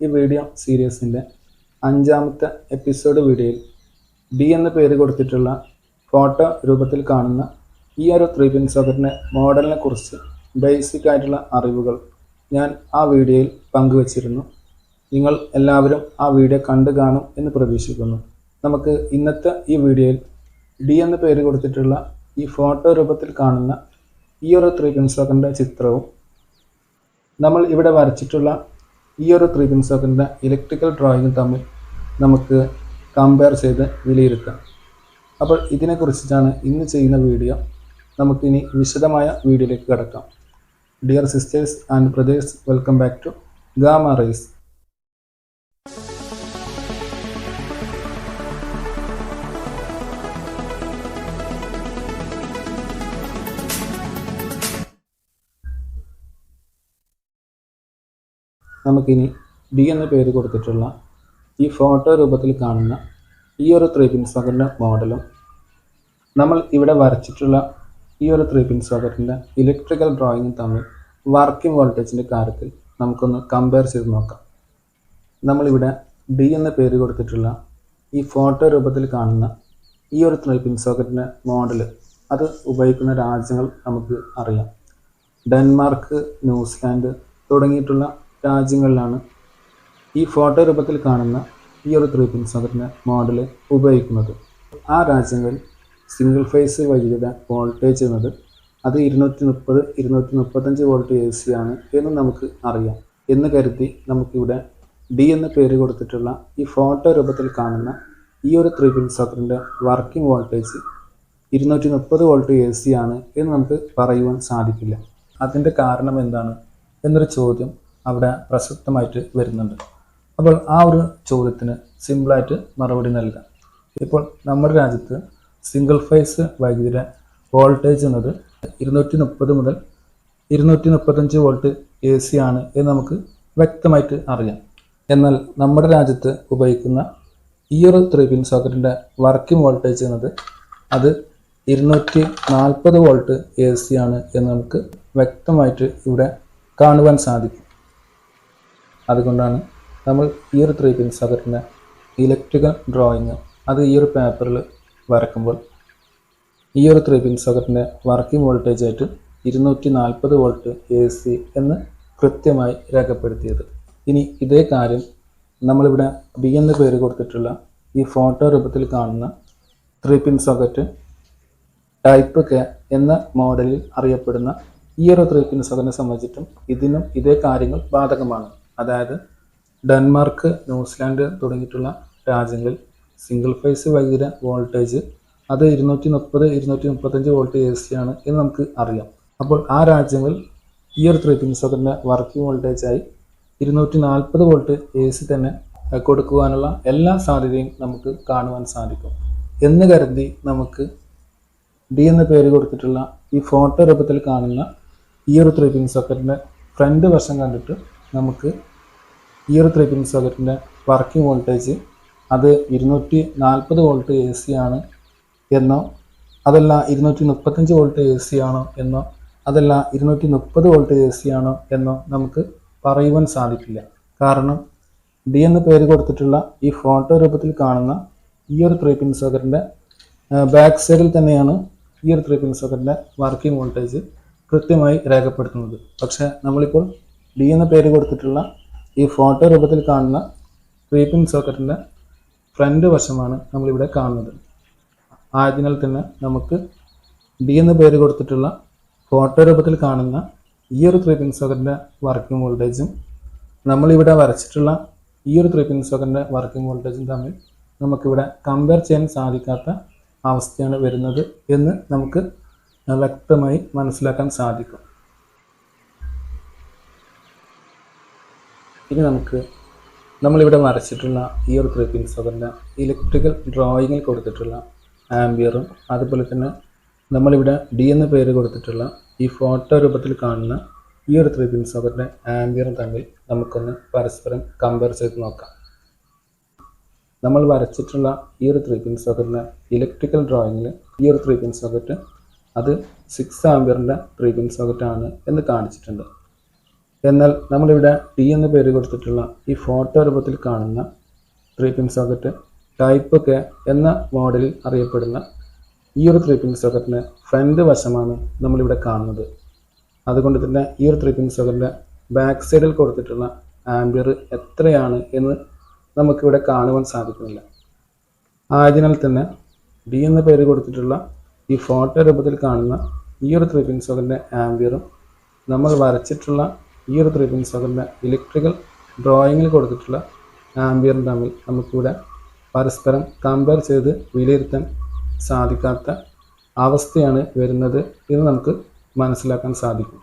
ഈ വീഡിയോ സീരീസിന്റെ അഞ്ചാമത്തെ എപ്പിസോഡ് വീഡിയോയിൽ ബി എന്ന പേര് കൊടുത്തിട്ടുള്ള ഫോട്ടോ രൂപത്തിൽ കാണുന്ന ഈ ഒരു ത്രീ പിൻ സോക്കറ്റിന്റെ മോഡലിനെ കുറിച്ച് ബേസിക് ആയിട്ടുള്ള അറിവുകൾ ഞാൻ ആ വീഡിയോയിൽ പങ്കുവച്ചിരുന്നു. നിങ്ങൾ എല്ലാവരും ആ വീഡിയോ കണ്ടു കാണും എന്ന് പ്രതീക്ഷിക്കുന്നു. നമുക്ക് ഇന്നത്തെ ഈ വീഡിയോയിൽ ഡി എന്ന പേര് കൊടുത്തിട്ടുള്ള ഈ ഫോട്ടോ രൂപത്തിൽ കാണുന്ന ഈ ഒരു ത്രീ പിൻ ചിത്രവും നമ്മൾ ഇവിടെ വരച്ചിട്ടുള്ള ഈ ഒരു ത്രീ പിൻ സോക്കറ്റിന്റെ ഇലക്ട്രിക്കൽ ഡ്രോയിങ് തമ്മിൽ നമുക്ക് കമ്പയർ ചെയ്ത് വിലയിരുത്താം. അപ്പോൾ ഇതിനെക്കുറിച്ചിട്ടാണ് ഇന്ന് ചെയ്യുന്ന വീഡിയോ നമുക്കിനി വിശദമായ വീഡിയോയിലേക്ക് കിടക്കാം. Dear sisters and brothers welcome back to gamma rays നമുക്കിനി ഡി എന്ന പേര് കൊടുത്തിട്ടുള്ള ഈ ഫോട്ടോ രൂപത്തിൽ കാണുന്ന ഈ ഒരു ത്രീ പിൻ സോക്കറ്റിന്റെ മോഡലും നമ്മൾ ഇവിടെ വരച്ചിട്ടുള്ള ഈ ഒരു ത്രീ പിൻ സോക്കറ്റിന്റെ ഇലക്ട്രിക്കൽ ഡ്രോയിങ്ങും തമ്മിൽ വർക്കിംഗ് വോൾട്ടേജിന്റെ കാര്യത്തിൽ നമുക്കൊന്ന് കമ്പയർ ചെയ്ത് നോക്കാം. നമ്മളിവിടെ ഡി എന്ന പേര് കൊടുത്തിട്ടുള്ള ഈ ഫോട്ടോ രൂപത്തിൽ കാണുന്ന ഈ ഒരു ത്രീ പിൻ സോക്കറ്റിന്റെ മോഡൽ അത് ഉപയോഗിക്കുന്ന രാജ്യങ്ങൾ നമുക്ക് അറിയാം. ഡെൻമാർക്ക് ന്യൂസിലാൻഡ് തുടങ്ങിയിട്ടുള്ള രാജ്യങ്ങളിലാണ് ഈ ഫോട്ടോ രൂപത്തിൽ കാണുന്ന ഈ ഒരു ത്രീ പിൻ സോക്കറ്റിന്റെ മോഡൽ ഉപയോഗിക്കുന്നത്. ആ രാജ്യങ്ങളിൽ സിംഗിൾ ഫേസ് വൈദ്യുത വോൾട്ടേജ് എന്നത് അത് ഇരുന്നൂറ്റി മുപ്പത് ഇരുന്നൂറ്റി മുപ്പത്തഞ്ച് വോൾട്ട് എ സി ആണ് എന്ന് നമുക്ക് അറിയാം. എന്ന് കരുതി നമുക്കിവിടെ ഡി എന്ന പേര് കൊടുത്തിട്ടുള്ള ഈ ഫോട്ടോ രൂപത്തിൽ കാണുന്ന ഈ ഒരു ത്രീ പിൻ സോക്കറ്റിന്റെ വർക്കിംഗ് വോൾട്ടേജ് ഇരുന്നൂറ്റി മുപ്പത് വോൾട്ട് എ സി ആണ് എന്ന് നമുക്ക് പറയുവാൻ സാധിക്കില്ല. അതിന്റെ കാരണം എന്താണ്? എന്നൊരു ചോദ്യം അവിടെ പ്രസക്തമായിട്ട് വരുന്നുണ്ട്. അപ്പോൾ ആ ഒരു ചോദ്യത്തിന് സിമ്പിളായിട്ട് മറുപടി നൽകാം. ഇപ്പോൾ നമ്മുടെ രാജ്യത്ത് സിംഗിൾ ഫേസ് വൈദ്യുതിയുടെ വോൾട്ടേജ് എന്നത് ഇരുന്നൂറ്റി മുപ്പത് മുതൽ ഇരുന്നൂറ്റി മുപ്പത്തഞ്ച് വോൾട്ട് എ സി ആണ് എന്ന് നമുക്ക് വ്യക്തമായിട്ട് അറിയാം. എന്നാൽ നമ്മുടെ രാജ്യത്ത് ഉപയോഗിക്കുന്ന ഈ ഒരു ത്രീ പിൻ സോക്കറ്റിന്റെ വർക്കിംഗ് വോൾട്ടേജ് എന്നത് അത് ഇരുന്നൂറ്റി നാൽപ്പത് വോൾട്ട് എ സി ആണ് എന്ന് നമുക്ക് വ്യക്തമായിട്ട് ഇവിടെ കാണുവാൻ സാധിക്കും. അതുകൊണ്ടാണ് നമ്മൾ ഈ ഒരു ത്രീ പിൻസ് അവരുടെ ഇലക്ട്രിക്കൽ ഡ്രോയിങ് അത് ഈ ഒരു പേപ്പറിൽ വരക്കുമ്പോൾ ഈ ഒരു ത്രീ പിൻ സോക്കറ്റിന്റെ വർക്കിംഗ് വോൾട്ടേജ് ആയിട്ട് ഇരുന്നൂറ്റി നാൽപ്പത് വോൾട്ട് എ സി എന്ന് കൃത്യമായി രേഖപ്പെടുത്തിയത്. ഇനി ഇതേ കാര്യം നമ്മളിവിടെ ബി എന്ന് പേര് കൊടുത്തിട്ടുള്ള ഈ ഫോട്ടോ രൂപത്തിൽ കാണുന്ന three pin socket type K എന്ന മോഡലിൽ അറിയപ്പെടുന്ന ഈ ഒരു ത്രീ പിൻ സോക്കറ്റിനെ സംബന്ധിച്ചിട്ടും ഇതിനും ഇതേ കാര്യങ്ങൾ ബാധകമാണ്. അതായത് ഡെൻമാർക്ക് ന്യൂസിലാൻഡ് തുടങ്ങിയിട്ടുള്ള രാജ്യങ്ങളിൽ സിംഗിൾ ഫേസ് വൈദ്യുത വോൾട്ടേജ്. അത് ഇരുന്നൂറ്റി മുപ്പത് ഇരുന്നൂറ്റി മുപ്പത്തഞ്ച് വോൾട്ട് എ സി ആണ് എന്ന് നമുക്ക് അറിയാം. അപ്പോൾ ആ രാജ്യങ്ങളിൽ ഈ ഒരു ത്രീ പിൻ സോക്കറ്റിന്റെ വർക്കിംഗ് വോൾട്ടേജായി ഇരുന്നൂറ്റി നാൽപ്പത് വോൾട്ട് എ സി തന്നെ കൊടുക്കുവാനുള്ള എല്ലാ സാധ്യതയും നമുക്ക് കാണുവാൻ സാധിക്കും. എന്ന് കരുതി നമുക്ക് ഡി എന്ന പേര് കൊടുത്തിട്ടുള്ള ഈ ഫോട്ടോ രൂപത്തിൽ കാണുന്ന ഈ ഒരു ത്രീ പിൻ സോക്കറ്റിന്റെ ഫ്രണ്ട് വശം കണ്ടിട്ട് നമുക്ക് ഈ ഒരു ത്രീ പിൻ സോക്കറ്റിന്റെ വർക്കിംഗ് വോൾട്ടേജ് അത് ഇരുന്നൂറ്റി നാൽപ്പത് വോൾട്ട് എ സി ആണ് എന്നോ അതല്ല ഇരുന്നൂറ്റി മുപ്പത്തഞ്ച് വോൾട്ട് എ സി ആണോ എന്നോ അതല്ല ഇരുന്നൂറ്റി മുപ്പത് വോൾട്ട് എ സി ആണോ എന്നോ നമുക്ക് പറയുവാൻ സാധിക്കില്ല. കാരണം ഡി എന്ന് പേര് കൊടുത്തിട്ടുള്ള ഈ ഫോട്ടോ രൂപത്തിൽ കാണുന്ന ഈ ഒരു ത്രീ പിൻ സോക്കറ്റിന്റെ ബാക്ക് സൈഡിൽ തന്നെയാണ് ഈ ഒരു ത്രീ പിൻ സോക്കറ്റിന്റെ വർക്കിംഗ് വോൾട്ടേജ് കൃത്യമായി രേഖപ്പെടുത്തുന്നത്. പക്ഷേ നമ്മളിപ്പോൾ ഡി എന്ന പേര് കൊടുത്തിട്ടുള്ള ഈ ഫോട്ടോ രൂപത്തിൽ കാണുന്ന ക്രീപ്പിംഗ് സോക്കറ്റിന്റെ ഫ്രണ്ട് വശമാണ് നമ്മളിവിടെ കാണുന്നത്. ആയതിനാൽ തന്നെ നമുക്ക് ഡി എന്ന് പേര് കൊടുത്തിട്ടുള്ള ഫോട്ടോ രൂപത്തിൽ കാണുന്ന ഈ ഒരു പിൻ സോക്കറ്റിന്റെ വർക്കിംഗ് വോൾട്ടേജും നമ്മളിവിടെ വരച്ചിട്ടുള്ള ഈ ഒരു പിൻ സോക്കറ്റിന്റെ വർക്കിംഗ് വോൾട്ടേജും തമ്മിൽ നമുക്കിവിടെ കമ്പയർ ചെയ്യാൻ സാധിക്കാത്ത അവസ്ഥയാണ് വരുന്നത് എന്ന് നമുക്ക് വ്യക്തമായി മനസ്സിലാക്കാൻ സാധിക്കും. ഇനി നമുക്ക് നമ്മളിവിടെ വരച്ചിട്ടുള്ള ഈ ഒരു ത്രീ പിൻസ് ഇലക്ട്രിക്കൽ ഡ്രോയിങ്ങിൽ കൊടുത്തിട്ടുള്ള ആംബിയറും അതുപോലെ തന്നെ നമ്മളിവിടെ ഡി എന്ന പേര് കൊടുത്തിട്ടുള്ള ഈ ഫോട്ടോ രൂപത്തിൽ കാണുന്ന ഈ ഒരു ത്രീ പിൻസ് അവരുടെ ആംബിയറും തമ്മിൽ നമുക്കൊന്ന് പരസ്പരം കമ്പയർ ചെയ്ത് നോക്കാം. നമ്മൾ വരച്ചിട്ടുള്ള ഈ ഒരു ത്രീ പിൻ സോക്കറ്റിന്റെ ഇലക്ട്രിക്കൽ ഡ്രോയിങ്ങിൽ ഈ ഒരു ത്രീ പിൻ സോക്കറ്റ് അത് സിക്സ് ആംബിയറിന്റെ ത്രീ പിൻ സോക്കറ്റാണ് എന്ന് കാണിച്ചിട്ടുണ്ട്. എന്നാൽ നമ്മളിവിടെ ടി എന്ന് പേര് കൊടുത്തിട്ടുള്ള ഈ ഫോട്ടോ രൂപത്തിൽ കാണുന്ന three pin socket type K എന്ന മോഡലിൽ അറിയപ്പെടുന്ന ഈ ഒരു ത്രീ പിൻ സോക്കറ്റിന് ഫ്രണ്ട് വശമാണ് നമ്മളിവിടെ കാണുന്നത്. അതുകൊണ്ട് തന്നെ ഈ ഒരു ത്രീ പിൻ സോക്കറ്റിന്റെ ബാക്ക് സൈഡിൽ കൊടുത്തിട്ടുള്ള ആംബിയർ എത്രയാണ് എന്ന് നമുക്കിവിടെ കാണുവാൻ സാധിക്കുന്നില്ല. ആയതിനാൽ തന്നെ ഡി എന്ന പേര് കൊടുത്തിട്ടുള്ള ഈ ഫോട്ടോ രൂപത്തിൽ കാണുന്ന ഈ ഒരു ത്രീ പിൻ സോക്കറ്റിന്റെ ആംബിയറും നമ്മൾ വരച്ചിട്ടുള്ള ഈ ഒരു ത്രീ പിൻ സോക്കറ്റിന്റെ ഇലക്ട്രിക്കൽ ഡ്രോയിങ്ങിൽ കൊടുത്തിട്ടുള്ള ആംബിയറും തമ്മിൽ നമുക്കിവിടെ പരസ്പരം കമ്പയർ ചെയ്ത് വിലയിരുത്താൻ സാധിക്കാത്ത അവസ്ഥയാണ് വരുന്നത് എന്ന് നമുക്ക് മനസ്സിലാക്കാൻ സാധിക്കും.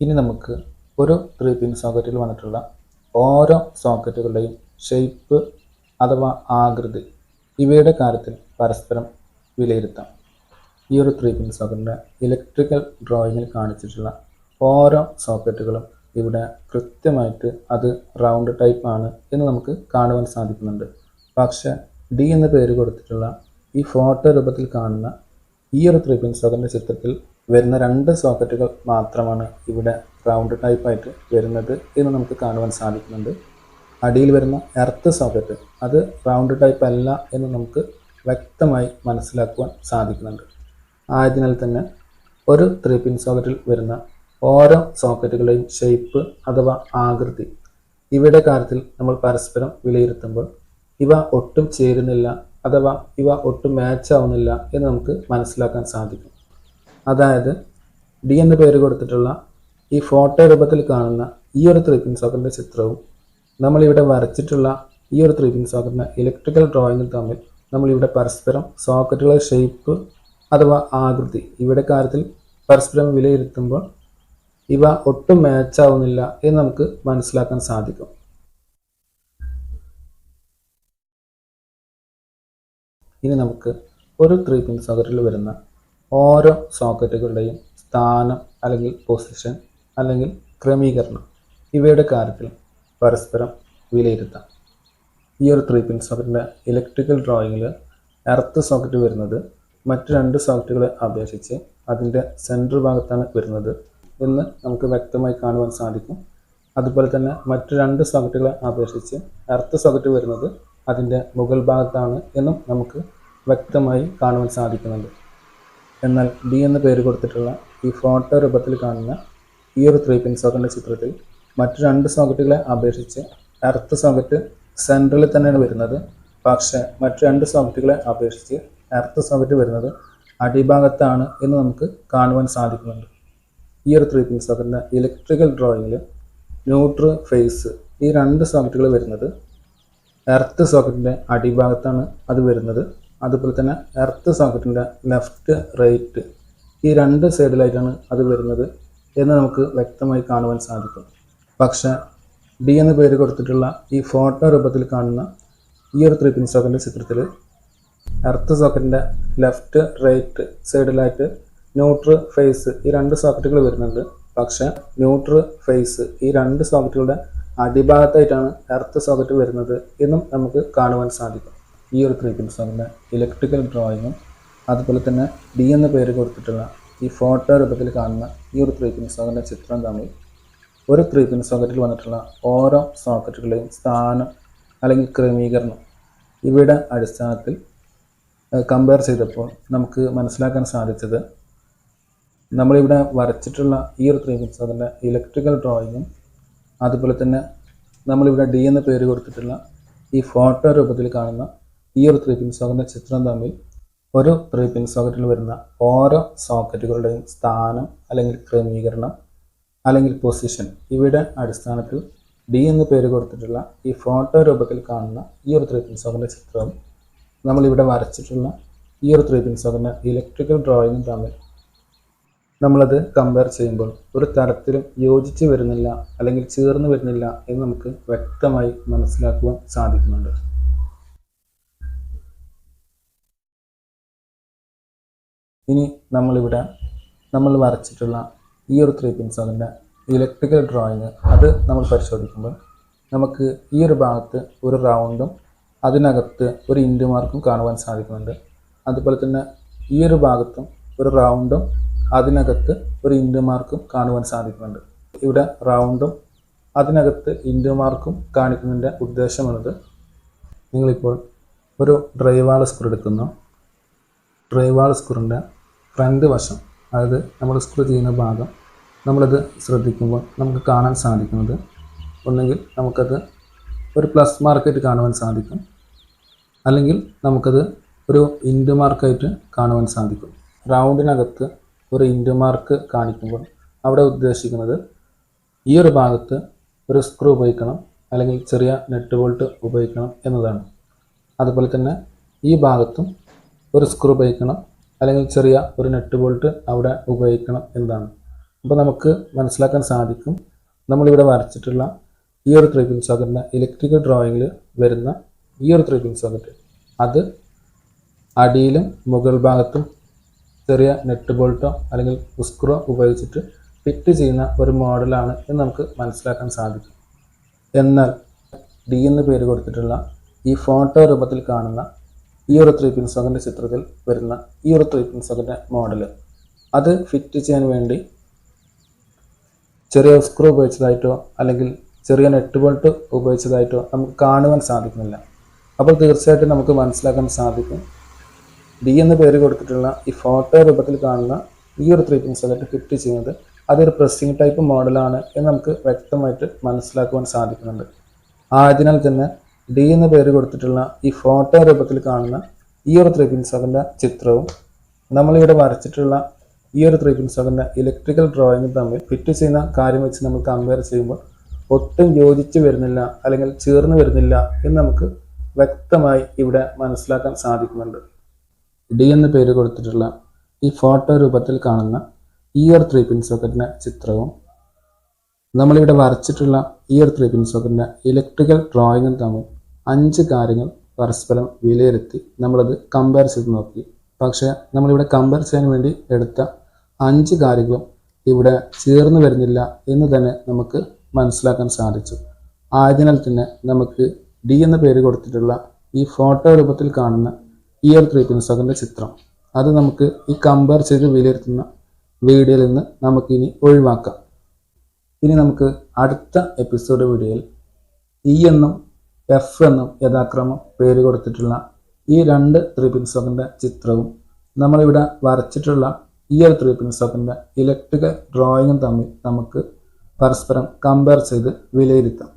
ഇനി നമുക്ക് ഒരു ത്രീ പിൻ സോക്കറ്റിൽ വന്നിട്ടുള്ള ഓരോ സോക്കറ്റുകളുടെയും ഷേപ്പ് അഥവാ ആകൃതി ഇവയുടെ കാര്യത്തിൽ പരസ്പരം വിലയിരുത്താം. ഈ ഒരു ത്രീ പിൻ സോക്കറ്റിന്റെ ഇലക്ട്രിക്കൽ ഡ്രോയിങ്ങിൽ കാണിച്ചിട്ടുള്ള ഓരോ സോക്കറ്റുകളും ഇവിടെ കൃത്യമായിട്ട് അത് റൗണ്ട് ടൈപ്പ് ആണ് എന്ന് നമുക്ക് കാണുവാൻ സാധിക്കുന്നുണ്ട്. പക്ഷേ ഡി എന്ന പേര് കൊടുത്തിട്ടുള്ള ഈ ഫോട്ടോ രൂപത്തിൽ കാണുന്ന ഈ ഒരു ത്രീ പിൻ സോക്കറ്റിന്റെ ചിത്രത്തിൽ വരുന്ന രണ്ട് സോക്കറ്റുകൾ മാത്രമാണ് ഇവിടെ റൗണ്ട് ടൈപ്പ് ആയിട്ട് വരുന്നത് എന്ന് നമുക്ക് കാണുവാൻ സാധിക്കുന്നുണ്ട്. അടിയിൽ വരുന്ന എർത്ത് സോക്കറ്റ് അത് റൗണ്ട് ടൈപ്പ് അല്ല എന്ന് നമുക്ക് വ്യക്തമായി മനസ്സിലാക്കുവാൻ സാധിക്കുന്നുണ്ട്. ആയതിനാൽ തന്നെ ഒരു ത്രീ പിൻ സോക്കറ്റിൽ വരുന്ന ഓരോ സോക്കറ്റുകളുടെയും ഷേപ്പ് അഥവാ ആകൃതി ഇവയുടെ കാര്യത്തിൽ നമ്മൾ പരസ്പരം വിലയിരുത്തുമ്പോൾ ഇവ ഒട്ടും ചേരുന്നില്ല അഥവാ ഇവ ഒട്ടും മാച്ച് ആവുന്നില്ല എന്ന് നമുക്ക് മനസ്സിലാക്കാൻ സാധിക്കും. അതായത് ഡി എന്ന് പേര് കൊടുത്തിട്ടുള്ള ഈ ഫോട്ടോ രൂപത്തിൽ കാണുന്ന ഈ ഒരു ത്രീ പിൻ സോക്കറ്റിന്റെ ചിത്രവും നമ്മളിവിടെ വരച്ചിട്ടുള്ള ഈ ഒരു ത്രീ പിൻ സോക്കറ്റിന്റെ ഇലക്ട്രിക്കൽ ഡ്രോയിങ്ങിൽ തമ്മിൽ നമ്മളിവിടെ പരസ്പരം സോക്കറ്റുകളുടെ ഷേപ്പ് അഥവാ ആകൃതി. ഇവയുടെ കാര്യത്തിൽ പരസ്പരം വിലയിരുത്തുമ്പോൾ ഇവ ഒട്ടും മാച്ച് ആവുന്നില്ല എന്ന് നമുക്ക് മനസ്സിലാക്കാൻ സാധിക്കും. ഇനി നമുക്ക് ഒരു ത്രീ പിൻ സോക്കറ്റിൽ വരുന്ന ഓരോ സോക്കറ്റുകളുടെയും സ്ഥാനം അല്ലെങ്കിൽ പൊസിഷൻ അല്ലെങ്കിൽ ക്രമീകരണം ഇവയുടെ കാര്യത്തിൽ പരസ്പരം വിലയിരുത്താം. ഈ ഒരു ത്രീ പിൻ സോക്കറ്റിന്റെ ഇലക്ട്രിക്കൽ ഡ്രോയിങ്ങിൽ എർത്ത് സോക്കറ്റ് വരുന്നത് മറ്റ് രണ്ട് സോഫ്റ്റുകളെ അപേക്ഷിച്ച് അതിന്റെ സെൻട്രൽ ഭാഗത്താണ് വരുന്നത് എന്ന് നമുക്ക് വ്യക്തമായി കാണുവാൻ സാധിക്കും. അതുപോലെ തന്നെ മറ്റു രണ്ട് സോക്കറ്റുകളെ അപേക്ഷിച്ച് എർത്ത് സോക്കറ്റ് വരുന്നത് അതിന്റെ മുകൾ ഭാഗത്താണ് എന്നും നമുക്ക് വ്യക്തമായി കാണുവാൻ സാധിക്കുന്നുണ്ട്. എന്നാൽ ഡി എന്ന് പേര് കൊടുത്തിട്ടുള്ള ഈ ഫോട്ടോ രൂപത്തിൽ കാണുന്ന ഈ ഒരു ത്രീ പിൻ സോക്കറ്റിന്റെ ചിത്രത്തിൽ മറ്റു രണ്ട് സോക്കറ്റുകളെ അപേക്ഷിച്ച് എർത്ത് സോക്കറ്റ് സെൻട്രലിൽ തന്നെയാണ് വരുന്നത്. പക്ഷേ മറ്റു രണ്ട് സോക്കറ്റുകളെ അപേക്ഷിച്ച് എർത്ത് സോക്കറ്റ് വരുന്നത് അടിഭാഗത്താണ് എന്ന് നമുക്ക് കാണുവാൻ സാധിക്കുന്നുണ്ട്. ഈ ഒരു ത്രീ പീസ് അതല്ല ഇലക്ട്രിക്കൽ ഡ്രോയിങ്ങിൽ ന്യൂട്രൽ ഫേസ് ഈ രണ്ട് സോക്കറ്റുകൾ വരുന്നത് എർത്ത് സോക്കറ്റിന്റെ അടിഭാഗത്താണ് അത് വരുന്നത്. അതുപോലെ തന്നെ എർത്ത് സോക്കറ്റിന്റെ ലെഫ്റ്റ് റൈറ്റ് ഈ രണ്ട് സൈഡിലായിട്ടാണ് അത് വരുന്നത് എന്ന് നമുക്ക് വ്യക്തമായി കാണുവാൻ സാധിക്കും. പക്ഷേ ഡി എന്ന പേര് കൊടുത്തിട്ടുള്ള ഈ ഫോട്ടോ രൂപത്തിൽ കാണുന്ന ഈ ഒരു ത്രീ പിൻ സോക്കറ്റിന്റെ ചിത്രത്തിൽ എർത്ത് സോക്കറ്റിന്റെ ലെഫ്റ്റ് റൈറ്റ് സൈഡിലായിട്ട് ന്യൂട്രൽ ഫേസ് ഈ രണ്ട് സോക്കറ്റുകൾ വരുന്നുണ്ട്. പക്ഷേ ന്യൂട്രൽ ഫേസ് ഈ രണ്ട് സോക്കറ്റുകളുടെ അടിഭാഗത്തായിട്ടാണ് എർത്ത് സോക്കറ്റ് വരുന്നത് എന്നും നമുക്ക് കാണുവാൻ സാധിക്കും. ഈ ഒരു ത്രീ പിൻ ഇലക്ട്രിക്കൽ ഡ്രോയിങ്ങും അതുപോലെ തന്നെ ഡി എന്ന പേര് കൊടുത്തിട്ടുള്ള ഈ ഫോട്ടോ രൂപത്തിൽ കാണുന്ന ഈ ഒരു ത്രീ പിൻ സോക്കറ്റിന്റെ ചിത്രം തമ്മിൽ ഒരു ത്രീ പിൻ സോക്കറ്റിൽ വന്നിട്ടുള്ള ഓരോ സോക്കറ്റുകളുടെയും സ്ഥാനം അല്ലെങ്കിൽ ക്രമീകരണം ഇവയുടെ അടിസ്ഥാനത്തിൽ കമ്പയർ ചെയ്തപ്പോൾ നമുക്ക് മനസ്സിലാക്കാൻ സാധിച്ചത് നമ്മളിവിടെ വരച്ചിട്ടുള്ള ഈ ഒരു ത്രീ പിൻ അതിന്റെ ഇലക്ട്രിക്കൽ ഡ്രോയിങ്ങും അതുപോലെ തന്നെ നമ്മളിവിടെ ഡി എന്ന പേര് കൊടുത്തിട്ടുള്ള ഈ ഫോട്ടോ രൂപത്തിൽ കാണുന്ന ഈ ഒരു ത്രീ പിൻ സോക്കറ്റിന്റെ ചിത്രം തമ്മിൽ ഒരു ത്രീ പിൻ സോക്കറ്റിൽ വരുന്ന ഓരോ സോക്കറ്റുകളുടെയും സ്ഥാനം അല്ലെങ്കിൽ ക്രമീകരണം അല്ലെങ്കിൽ പൊസിഷൻ ഇവയുടെ അടിസ്ഥാനത്തിൽ ഡി എന്ന് പേര് കൊടുത്തിട്ടുള്ള ഈ ഫോട്ടോ രൂപത്തിൽ കാണുന്ന ഈ ഒരു ത്രീ പിൻ സോക്കറ്റിന്റെ ചിത്രവും നമ്മളിവിടെ വരച്ചിട്ടുള്ള ഈ ഒരു ത്രീ പിൻസ് അതിന്റെ ഇലക്ട്രിക്കൽ ഡ്രോയിങ്ങും തമ്മിൽ. നമ്മളത് കമ്പയർ ചെയ്യുമ്പോൾ ഒരു തരത്തിലും യോജിച്ച് വരുന്നില്ല അല്ലെങ്കിൽ ചേർന്ന് വരുന്നില്ല എന്ന് നമുക്ക് വ്യക്തമായി മനസ്സിലാക്കുവാൻ സാധിക്കുന്നുണ്ട്. ഇനി നമ്മളിവിടെ നമ്മൾ വരച്ചിട്ടുള്ള ഈ ഒരു ത്രീ പിൻസ് അതിന്റെ ഇലക്ട്രിക്കൽ ഡ്രോയിങ് അത് നമ്മൾ പരിശോധിക്കുമ്പോൾ നമുക്ക് ഈ ഒരു ഭാഗത്ത് ഒരു റൗണ്ടും അതിനകത്ത് ഒരു ഇൻഡു മാർക്കും കാണുവാൻ സാധിക്കുന്നുണ്ട്. അതുപോലെ തന്നെ ഈ ഒരു ഭാഗത്തും ഒരു റൗണ്ടും അതിനകത്ത് ഒരു ഇൻഡു മാർക്കും കാണുവാൻ സാധിക്കുന്നുണ്ട്. ഇവിടെ റൗണ്ടും അതിനകത്ത് ഇൻഡു മാർക്കും കാണിക്കുന്നതിന്റെ ഉദ്ദേശം എന്നത് നിങ്ങളിപ്പോൾ ഒരു ഡ്രൈവാൾ സ്ക്രൂ എടുക്കുന്നു. ഡ്രൈവാൾ സ്ക്രൂവിന്റെ ഫ്രണ്ട് വശം അതായത് നമ്മൾ സ്ക്രൂ ചെയ്യുന്ന ഭാഗം നമ്മളത് ശ്രദ്ധിക്കുമ്പോൾ നമുക്ക് കാണാൻ സാധിക്കുന്നത് ഒന്നുകിൽ നമുക്കത് ഒരു പ്ലസ് മാർക്കായിട്ട് കാണുവാൻ സാധിക്കും. അല്ലെങ്കിൽ നമുക്കത് ഒരു ഇൻഡു മാർക്കായിട്ട് കാണുവാൻ സാധിക്കും. റൗണ്ടിനകത്ത് ഒരു ഇൻഡു മാർക്ക് കാണിക്കുമ്പോൾ അവിടെ ഉദ്ദേശിക്കുന്നത് ഈ ഒരു ഭാഗത്ത് ഒരു സ്ക്രൂ ഉപയോഗിക്കണം അല്ലെങ്കിൽ ചെറിയ നെറ്റ് ബോൾട്ട് ഉപയോഗിക്കണം എന്നതാണ്. അതുപോലെ തന്നെ ഈ ഭാഗത്തും ഒരു സ്ക്രൂ ഉപയോഗിക്കണം അല്ലെങ്കിൽ ചെറിയ ഒരു നെറ്റ് ബോൾട്ട് അവിടെ ഉപയോഗിക്കണം എന്നതാണ്. അപ്പോൾ നമുക്ക് മനസ്സിലാക്കാൻ സാധിക്കും നമ്മളിവിടെ വരച്ചിട്ടുള്ള ഈ ഒരു ത്രീ പിൻ സോക്കറ്റിന്റെ ഇലക്ട്രിക്കൽ ഡ്രോയിങ്ങിൽ വരുന്ന ഈ ഒരു ത്രീ പിൻ സോക്കറ്റ്. അത് അടിയിലും മുകൾ ഭാഗത്തും ചെറിയ നെറ്റ് ബോൾട്ടോ അല്ലെങ്കിൽ ഉസ്ക്രോ ഉപയോഗിച്ചിട്ട് ഫിറ്റ് ചെയ്യുന്ന ഒരു മോഡലാണ് എന്ന് നമുക്ക് മനസ്സിലാക്കാൻ സാധിക്കും. എന്നാൽ ഡി എന്ന് പേര് കൊടുത്തിട്ടുള്ള ഈ ഫോട്ടോ രൂപത്തിൽ കാണുന്ന ഈ ഒരു ത്രീ പിൻ സോക്കറ്റിന്റെ ചിത്രത്തിൽ വരുന്ന ഈ ഒരു ത്രീ പിൻ സോക്കറ്റിന്റെ മോഡൽ അത് ഫിറ്റ് ചെയ്യാൻ വേണ്ടി ചെറിയ സ്ക്രൂ ഉപയോഗിച്ചതായിട്ടോ അല്ലെങ്കിൽ ചെറിയ നെറ്റ് ബോൾട്ട് ഉപയോഗിച്ചതായിട്ടോ നമുക്ക് കാണുവാൻ സാധിക്കുന്നില്ല. അപ്പോൾ തീർച്ചയായിട്ടും നമുക്ക് മനസ്സിലാക്കാൻ സാധിക്കും. ഡി എന്ന പേര് കൊടുത്തിട്ടുള്ള ഈ ഫോട്ടോ രൂപത്തിൽ കാണുന്ന ഈ ഒരു ത്രീ പിൻ സോക്കറ്റ് ഫിറ്റ് ചെയ്യുന്നത് അതൊരു പ്രസ്സിംഗ് ടൈപ്പ് മോഡലാണ് എന്ന് നമുക്ക് വ്യക്തമായിട്ട് മനസ്സിലാക്കുവാൻ സാധിക്കുന്നുണ്ട്. ആയതിനാൽ തന്നെ ഡി എന്ന പേര് കൊടുത്തിട്ടുള്ള ഈ ഫോട്ടോ രൂപത്തിൽ കാണുന്ന ഈ ഒരു ത്രീ പിൻ സോക്കറ്റിന്റെ ചിത്രവും നമ്മളിവിടെ വരച്ചിട്ടുള്ള ഈ ഒരു ത്രീ പിൻ സോക്കറ്റിന്റെ ഇലക്ട്രിക്കൽ ഡ്രോയിങ്ങും തമ്മിൽ ഫിറ്റ് ചെയ്യുന്ന കാര്യം വെച്ച് നമ്മൾ കമ്പയർ ചെയ്യുമ്പോൾ ഒട്ടും യോജിച്ച് വരുന്നില്ല അല്ലെങ്കിൽ ചേർന്ന് വരുന്നില്ല എന്ന് നമുക്ക് വ്യക്തമായി ഇവിടെ മനസ്സിലാക്കാൻ സാധിക്കുന്നുണ്ട്. ഡി എന്ന് പേര് കൊടുത്തിട്ടുള്ള ഈ ഫോട്ടോ രൂപത്തിൽ കാണുന്ന ഇയർ ത്രീ പിൻ സോക്കറ്റിന്റെ ചിത്രവും നമ്മളിവിടെ വരച്ചിട്ടുള്ള ഇയർ ത്രീ പിൻ സോക്കറ്റിന്റെ ഇലക്ട്രിക്കൽ ഡ്രോയിങ്ങും തമ്മിൽ അഞ്ച് കാര്യങ്ങൾ പരസ്പരം വിലയിരുത്തി നമ്മളത് കമ്പയർ ചെയ്ത് നോക്കി. പക്ഷേ നമ്മളിവിടെ കമ്പയർ ചെയ്യാൻ വേണ്ടി എടുത്ത അഞ്ച് കാര്യങ്ങളും ഇവിടെ ചേർന്ന് വരുന്നില്ല എന്ന് തന്നെ നമുക്ക് മനസ്സിലാക്കാൻ സാധിച്ചു. ആയതിനാൽ തന്നെ നമുക്ക് ഡി എന്ന പേര് കൊടുത്തിട്ടുള്ള ഈ ഫോട്ടോ രൂപത്തിൽ കാണുന്ന ഇയർ ത്രീ പിൻ സോക്കറ്റിന്റെ ചിത്രം. അത് നമുക്ക് ഈ കമ്പയർ ചെയ്ത് വിലയിരുത്തുന്ന വീഡിയോയിൽ നിന്ന് നമുക്കിനി ഒഴിവാക്കാം. ഇനി നമുക്ക് അടുത്ത എപ്പിസോഡ് വീഡിയോയിൽ ഇ എന്നും എഫ് എന്നും യഥാക്രമം പേര് കൊടുത്തിട്ടുള്ള ഈ രണ്ട് ത്രീ പിൻ സോക്കറ്റിന്റെ ചിത്രവും നമ്മളിവിടെ വരച്ചിട്ടുള്ള ഇയർ ത്രീ പിൻ സോക്കറ്റിന്റെ ഇലക്ട്രിക്കൽ ഡ്രോയിങ്ങും തമ്മിൽ നമുക്ക് പരസ്പരം കമ്പയർ ചെയ്ത് വിലയിരുത്താം.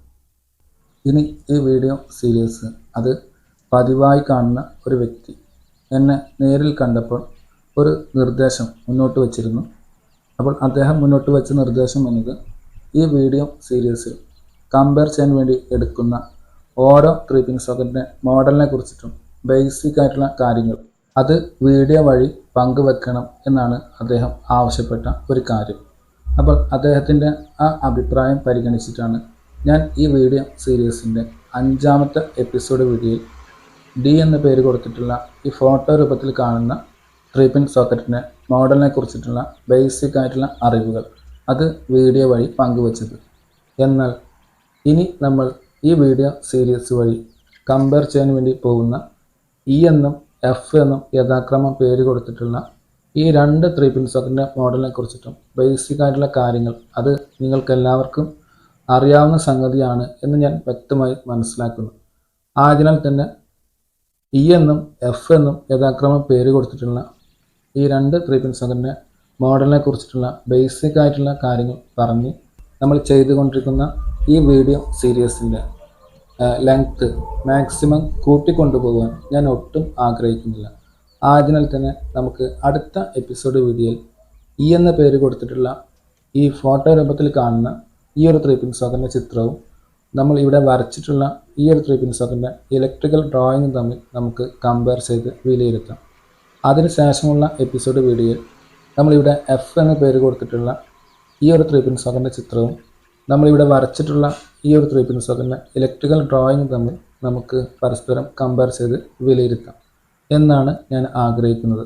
ഇനി ഈ വീഡിയോ സീരീസ് അത് പതിവായി കാണുന്ന ഒരു വ്യക്തി എന്നെ നേരിൽ കണ്ടപ്പോൾ ഒരു നിർദ്ദേശം മുന്നോട്ട് വച്ചിരുന്നു. അപ്പോൾ അദ്ദേഹം മുന്നോട്ട് വെച്ച നിർദ്ദേശം എന്നത് ഈ വീഡിയോ സീരീസിൽ കമ്പയർ ചെയ്യാൻ വേണ്ടി എടുക്കുന്ന ഓരോ ക്രീപ്പിംഗ് സോക്കറ്റിന്റെ മോഡലിനെ കുറിച്ചിട്ടും ബേസിക് ആയിട്ടുള്ള കാര്യങ്ങൾ അത് വീഡിയോ വഴി പങ്കുവെക്കണം എന്നാണ് അദ്ദേഹം ആവശ്യപ്പെട്ട ഒരു കാര്യം. അപ്പോൾ അദ്ദേഹത്തിന്റെ ആ അഭിപ്രായം പരിഗണിച്ചിട്ടാണ് ഞാൻ ഈ വീഡിയോ സീരീസിന്റെ അഞ്ചാമത്തെ എപ്പിസോഡ് വീഡിയോയിൽ ഡി എന്ന പേര് കൊടുത്തിട്ടുള്ള ഈ ഫോട്ടോ രൂപത്തിൽ കാണുന്ന ത്രീ പിൻ സോക്കറ്റിന്റെ മോഡലിനെ കുറിച്ചിട്ടുള്ള ബേസിക് ആയിട്ടുള്ള അറിവുകൾ അത് വീഡിയോ വഴി പങ്കുവച്ചത്. എന്നാൽ ഇനി നമ്മൾ ഈ വീഡിയോ സീരീസ് വഴി കമ്പയർ ചെയ്യാൻ വേണ്ടി പോകുന്ന ഇ എന്നും എഫ് എന്നും യഥാക്രമം പേര് കൊടുത്തിട്ടുള്ള ഈ രണ്ട് ത്രീ പിൻ മോഡലിനെ കുറിച്ചിട്ടും ബേസിക് ആയിട്ടുള്ള കാര്യങ്ങൾ അത് നിങ്ങൾക്ക് എല്ലാവർക്കും അറിയാവുന്ന സംഗതിയാണ് എന്ന് ഞാൻ വ്യക്തമായി മനസ്സിലാക്കുന്നു. ആയതിനാൽ തന്നെ ഇ എന്നും എഫ് എന്നും യഥാക്രമം പേര് കൊടുത്തിട്ടുള്ള ഈ രണ്ട് ത്രീ പിൻ മോഡലിനെ കുറിച്ചിട്ടുള്ള ബേസിക് ആയിട്ടുള്ള കാര്യങ്ങൾ പറഞ്ഞ് നമ്മൾ ചെയ്തുകൊണ്ടിരിക്കുന്ന ഈ വീഡിയോ സീരീസിന്റെ ലെങ്ത്ത് മാക്സിമം കൂട്ടിക്കൊണ്ടുപോകാൻ ഞാൻ ഒട്ടും ആഗ്രഹിക്കുന്നില്ല. ആയതിനാൽ തന്നെ നമുക്ക് അടുത്ത എപ്പിസോഡ് വീഡിയോയിൽ ഈ എന്ന പേര് കൊടുത്തിട്ടുള്ള ഈ ഫോട്ടോ രൂപത്തിൽ കാണുന്ന ഈ ഒരു ത്രീ പിൻ സോക്കറിന്റെ ചിത്രവും നമ്മൾ ഇവിടെ വരച്ചിട്ടുള്ള ഈ ഒരു ത്രീ പിൻ സോക്കറിന്റെ ഇലക്ട്രിക്കൽ ഡ്രോയിങ്ങും തമ്മിൽ നമുക്ക് കമ്പയർ ചെയ്ത് വിലയിരുത്താം. അതിന് ശേഷമുള്ള എപ്പിസോഡ് വീഡിയോയിൽ നമ്മളിവിടെ എഫ് എന്ന പേര് കൊടുത്തിട്ടുള്ള ഈ ഒരു ത്രീ പിൻ സോക്കറിന്റെ ചിത്രവും നമ്മളിവിടെ വരച്ചിട്ടുള്ള ഈ ഒരു ത്രീ പിൻ സോക്കറിന്റെ ഇലക്ട്രിക്കൽ ഡ്രോയിങ് തമ്മിൽ നമുക്ക് പരസ്പരം കമ്പയർ ചെയ്ത് വിലയിരുത്താം. എന്നാണ് ഞാൻ ആഗ്രഹിക്കുന്നത്.